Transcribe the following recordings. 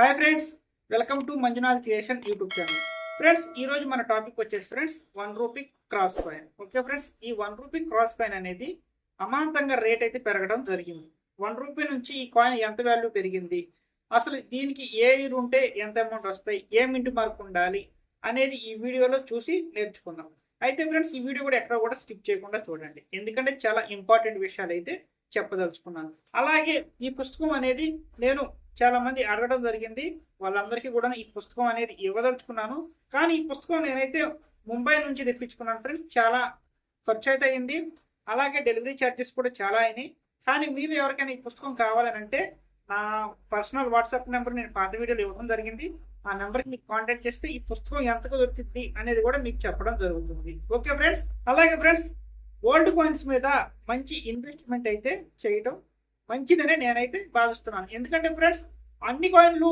Hi friends welcome to Manjunath creation YouTube channel friends ఈరోజు మన topic వచ్చేసి friends one rupee cross coin okay friends ఈ one rupee cross coin అనేది అమాంతంగా rate అయితే పెరగడం జరిగింది. వన్ రూపీ నుంచి ఈ కాయిన్ ఎంత వాల్యూ పెరిగింది? అసలు దీనికి ఏ ఇయర్ ఉంటే ఎంత అమౌంట్ వస్తాయి? ఏ ఇంటి మార్క్ ఉండాలి? అనేది ఈ వీడియోలో చూసి నేర్చుకుందాం. అయితే ఫ్రెండ్స్ ఈ వీడియో కూడా ఎక్కడ కూడా స్కిప్ చేయకుండా చూడండి. ఎందుకంటే చాలా ఇంపార్టెంట్ విషయాలు అయితే చెప్పదలుచుకున్నాను. అలాగే ఈ పుస్తకం అనేది నేను చాలా మంది అడగడం జరిగింది. వాళ్ళందరికీ కూడా ఈ పుస్తకం అనేది ఇవ్వదలుచుకున్నాను. కానీ ఈ పుస్తకం నేనైతే ముంబై నుంచి తెప్పించుకున్నాను ఫ్రెండ్స్. చాలా ఖర్చు అయితే అయింది అలాగే డెలివరీ ఛార్జెస్ కూడా చాలా అయినాయి. కానీ మీరు ఎవరికైనా ఈ పుస్తకం కావాలని అంటే నా పర్సనల్ వాట్సాప్ నెంబర్ నేను పాత వీడియోలో ఇవ్వడం జరిగింది. ఆ నెంబర్కి మీకు కాంటాక్ట్ చేస్తే ఈ పుస్తకం ఎంతకు దొరుకుతుంది అనేది కూడా మీకు చెప్పడం జరుగుతుంది. Okay friends? అలాగే ఫ్రెండ్స్ ఓల్డ్ కాయిన్స్ మీద మంచి ఇన్వెస్ట్మెంట్ అయితే చేయడం మంచిదనే నేనైతే భావిస్తున్నాను. ఎందుకంటే ఫ్రెండ్స్ అన్ని కాయిన్లు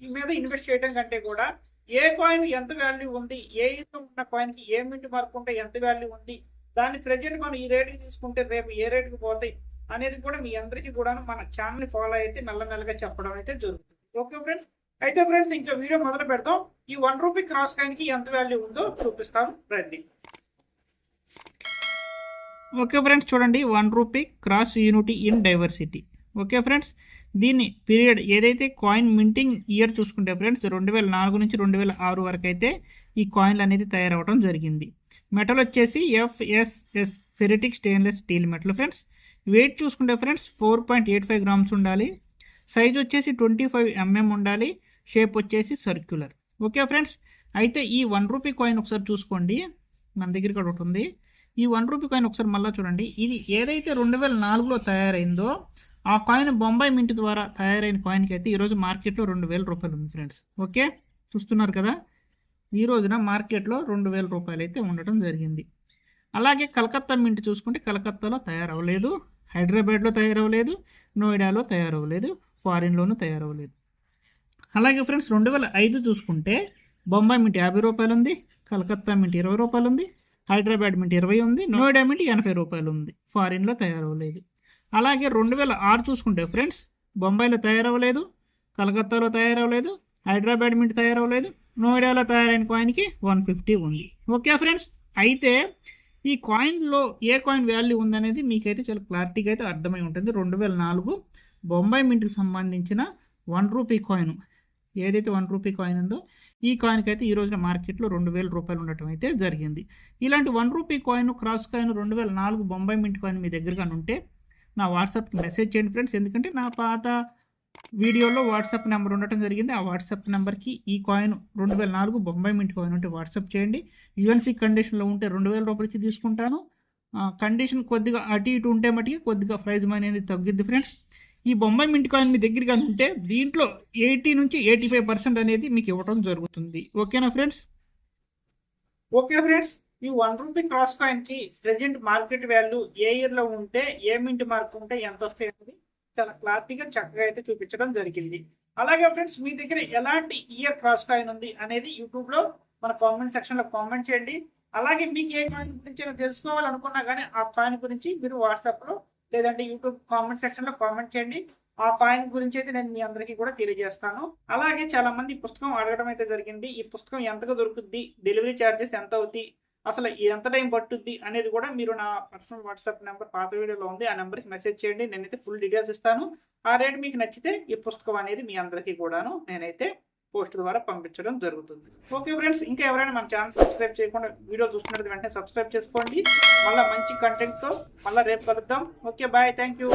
మీద ఇన్వెస్ట్ చేయడం కంటే కూడా ఏ కాయిన్ ఎంత వాల్యూ ఉంది ఏ ఉన్న కాయిన్కి ఏ మింట్ మార్క్ ఉంటే ఎంత వాల్యూ ఉంది దాన్ని ప్రజెంట్ మనం ఈ రేటుకి తీసుకుంటే రేపు ఏ రేటుకి పోతాయి అనేది కూడా మీ అందరికీ కూడా మన ఛానల్ని ఫాలో అయితే మెల్లమెల్లగా చెప్పడం అయితే జరుగుతుంది. ఓకే ఫ్రెండ్స్ అయితే ఫ్రెండ్స్ ఇంకా వీడియో మొదలు పెడతాం. ఈ వన్ రూపీ క్రాస్ కాయిన్కి ఎంత వాల్యూ ఉందో చూపిస్తాను. రండి. ఓకే ఫ్రెండ్స్ చూడండి. One rupee cross unity in diversity. Okay friends దీన్ని పీరియడ్ ఏదైతే కాయిన్ మింటింగ్ ఇయర్ చూసుకుంటే ఫ్రెండ్స్ రెండు వేల నాలుగు నుంచి రెండు వేల ఆరు వరకు అయితే ఈ కాయిన్లు అనేది తయారవడం జరిగింది. మెటల్ వచ్చేసి FSS ferritic stainless steel metal friends. Weight చూసుకుంటే friends four point eight five grams ఉండాలి. సైజ్ వచ్చేసి ట్వంటీ ఫైవ్ ఎంఎం ఉండాలి. షేప్ వచ్చేసి సర్క్యులర్. ఓకే ఫ్రెండ్స్ అయితే ఈ వన్ రూపీ కాయిన్ ఒకసారి చూసుకోండి. మన దగ్గర ఇక్కడ ఒకటి ఉంది. ఈ వన్ రూపీ కాయిన్ ఒకసారి మళ్ళీ చూడండి. ఇది ఏదైతే రెండు వేల నాలుగులో తయారైందో ఆ కాయిన్ బొంబాయి మింట్ ద్వారా తయారైన కాయిన్కి అయితే ఈరోజు మార్కెట్లో రెండు వేల రూపాయలు ఉంది ఫ్రెండ్స్ ఓకే? చూస్తున్నారు కదా? ఈ రోజున మార్కెట్లో రెండు వేల రూపాయలు అయితే ఉండటం జరిగింది. అలాగే కలకత్తా మింట్ చూసుకుంటే కలకత్తాలో తయారవ్వలేదు హైదరాబాద్లో తయారవ్వలేదు నోయిడాలో తయారవ్వలేదు ఫారిన్లోనూ తయారవ్వలేదు. అలాగే ఫ్రెండ్స్ రెండు వేల ఐదు చూసుకుంటే బొంబాయి మింట్ యాభై రూపాయలు ఉంది కలకత్తా మింట్ ఇరవై రూపాయలు ఉంది హైదరాబాద్ మింట్ ఇరవై ఉంది నోయిడా మింట్ ఎనభై రూపాయలు ఉంది. ఫారిన్లో తయారవ్వలేదు. అలాగే రెండు వేల ఆరు చూసుకుంటే ఫ్రెండ్స్ బొంబాయిలో తయారవ్వలేదు కలకత్తాలో తయారవ్వలేదు హైదరాబాద్ మింట్ తయారవ్వలేదు నోయిడాలో తయారైన కాయిన్కి వన్ ఫిఫ్టీ ఉంది. ఓకే ఫ్రెండ్స్ అయితే ఈ కాయిన్లో ఏ కాయిన్ వాల్యూ ఉందనేది మీకైతే చాలా క్లారిటీగా అయితే అర్థమై ఉంటుంది. రెండు వేల నాలుగు బొంబాయి మింట్కి సంబంధించిన వన్ రూపీ కాయిన్ ఏదైతే వన్ రూపీ కాయిన్ ఉందో ఈ కాయిన్కి అయితే ఈ రోజున మార్కెట్లో రెండు వేల రూపాయలు ఉండటం అయితే జరిగింది. ఇలాంటి one rupee coin cross coin రెండు వేల నాలుగు బొంబాయి మింట్ కాయిన్ మీ దగ్గరగా ఉంటే నా వాట్సాప్కి మెసేజ్ చేయండి ఫ్రెండ్స్. ఎందుకంటే నా పాత వీడియోలో వాట్సాప్ నెంబర్ ఉండటం జరిగింది. ఆ వాట్సాప్ నెంబర్కి ఈ కాయిన్ రెండు వేల నాలుగు బొంబాయి మింట్ కాయిన్ ఉంటే వాట్సాప్ చేయండి. యుఎన్సీ కండిషన్లో ఉంటే రెండు వేల రూపాయలకి తీసుకుంటాను. కండిషన్ కొద్దిగా అటు ఇటు ఉంటే మటుకి కొద్దిగా ప్రైజ్ మనీ అనేది తగ్గిద్ది ఫ్రెండ్స్. ఈ బొంబాయి మింట్ కాయిన్ మీ దగ్గరగా ఉంటే దీంట్లో ఎయిటీ నుంచి ఎయిటీ ఫైవ్ పర్సెంట్ అనేది మీకు ఇవ్వడం జరుగుతుంది. ఓకేనా ఫ్రెండ్స్? ఓకే ఫ్రెండ్స్ ఈ వన్ రూపీ క్రాస్ కాయిన్కి ప్రెజెంట్ మార్కెట్ వాల్యూ ఏ ఇయర్లో ఉంటే ఏ మింట్ మార్క్ ఉంటే ఎంత వస్తాయి అనేది చాలా క్లారిటీగా చక్కగా అయితే చూపించడం జరిగింది. అలాగే ఫ్రెండ్స్ మీ దగ్గర ఎలాంటి ఇయర్ క్రాస్ కాయిన్ ఉంది అనేది యూట్యూబ్లో మన కామెంట్ సెక్షన్లో కామెంట్ చేయండి. అలాగే మీకు ఏ కాయిన్ గురించి తెలుసుకోవాలనుకున్నా కానీ ఆ కాయిన్ గురించి మీరు వాట్సాప్లో లేదంటే యూట్యూబ్ కామెంట్ సెక్షన్లో కామెంట్ చేయండి. ఆ పాయింట్ గురించి అయితే నేను మీ అందరికీ కూడా తెలియజేస్తాను. అలాగే చాలా మంది ఈ పుస్తకం అడగడం అయితే జరిగింది. ఈ పుస్తకం ఎంతగా దొరుకుద్ది? డెలివరీ ఛార్జెస్ ఎంత అవుతుంది అసలు ఎంత టైం పట్టుద్ది? అనేది కూడా మీరు నా పర్సనల్ వాట్సాప్ నెంబర్ పాత వీడియోలో ఉంది. ఆ నెంబర్కి మెసేజ్ చేయండి. నేనైతే ఫుల్ డీటెయిల్స్ ఇస్తాను. ఆ రేట్ మీకు నచ్చితే ఈ పుస్తకం అనేది మీ అందరికీ కూడాను నేనైతే పోస్ట్ ద్వారా పంపించడం జరుగుతుంది. ఓకే ఫ్రెండ్స్ ఇంకా ఎవరైనా మన ఛానల్ సబ్స్క్రైబ్ చేయకుండా వీడియో చూస్తున్నది వెంటనే సబ్స్క్రైబ్ చేసుకోండి. మళ్ళీ మంచి కంటెంట్తో మళ్ళీ రేపు కలుద్దాం. Okay bye thank you